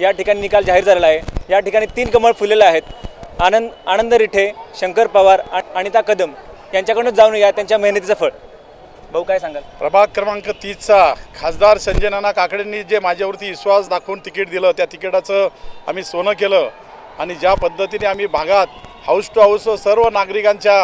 या ठिकाणी निकाल जाहीर झालेला आहे. या ठिकाणी तीन कमळ फुललेले आहेत. आनंद आनंद रिठे शंकर पवार आ- अनिता कदम यांच्याकडून जाऊन या त्यांच्या मेहनतीचं फळ. भाऊ काय सांगाल? प्रभाग क्रमांक तीसचा खासदार संजय नाना काकडेंनी जे माझ्यावरती विश्वास दाखवून तिकीट दिलं त्या तिकिटाचं आम्ही सोनं केलं आणि ज्या पद्धतीने आम्ही भागात हाऊस टू हाऊस सर्व नागरिकांच्या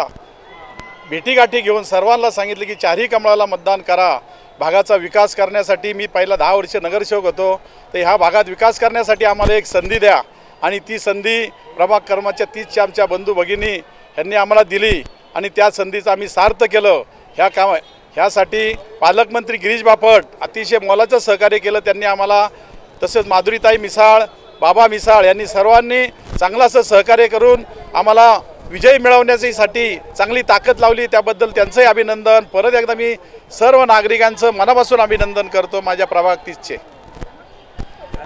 भेटीगाठी घेऊन सर्वांना सांगितलं की चारही कमळाला मतदान करा. भागाचा विकास करण्यासाठी मी पहिला दहा वर्ष नगरसेवक होतो. तर ह्या भागात विकास करण्यासाठी आम्हाला एक संधी द्या. आणि ती संधी प्रभाग कर्माच्या तीसच्या आमच्या बंधू भगिनी यांनी आम्हाला दिली. आणि त्या संधीचं आम्ही सार्थ केलं. ह्या काम ह्यासाठी पालकमंत्री गिरीश बापट अतिशय मोलाचं सहकार्य केलं. त्यांनी आम्हाला तसेच माधुरीताई मिसाळ बाबा मिसाळ यांनी सर्वांनी चांगलं असं सहकार्य करून आम्हाला विजय मिळवण्यासाठी चांगली ताकद लावली. त्याबद्दल त्यांचंही अभिनंदन. परत एकदा मी सर्व नागरिकांचं मनापासून अभिनंदन करतो माझ्या प्रभाग तीसचे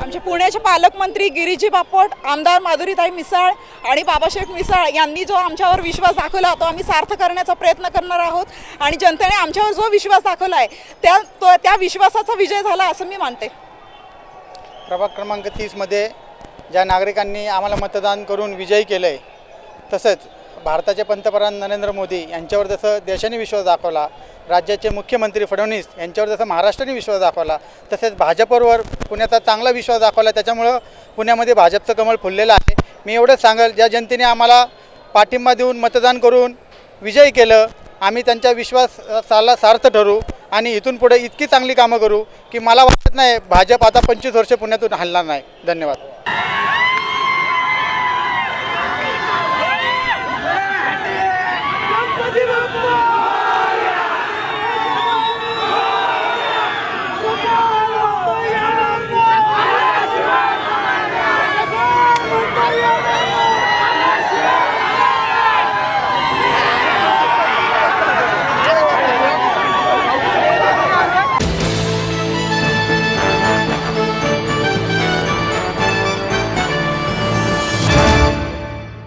आमचे पुण्याचे पालकमंत्री गिरीजी बापट आमदार माधुरीताई मिसाळ आणि बाबाशेठ मिसाळ यांनी जो आमच्यावर विश्वास दाखवला तो आम्ही सार्थ करण्याचा प्रयत्न करणार आहोत आणि जनतेने आमच्यावर जो विश्वास दाखवला आहे त्या तो त्या विश्वासाचा विजय झाला असं मी मानते. प्रभाग क्रमांक तीसमध्ये ज्या नागरिकांनी आम्हाला मतदान करून विजयी केलं आहे तसंच भारताचे पंतप्रधान नरेंद्र मोदी यांच्यावर जसं देशाने विश्वास दाखवला राज्याचे मुख्यमंत्री फडणवीस यांच्यावर जसं महाराष्ट्राने विश्वास दाखवला तसेच भाजपवर पुण्याचा चांगला विश्वास दाखवला त्याच्यामुळं पुण्यामध्ये भाजपचं कमळ फुललेलं आहे. मी एवढंच सांगेल ज्या जनतेने आम्हाला पाठिंबा देऊन मतदान करून विजयी केलं आम्ही त्यांच्या विश्वासाला सार्थ ठरू आणि इथून पुढे इतकी चांगली कामं करू की मला वाटत नाही भाजप आता पंचवीस वर्ष पुण्यातून हलणार नाही. धन्यवाद.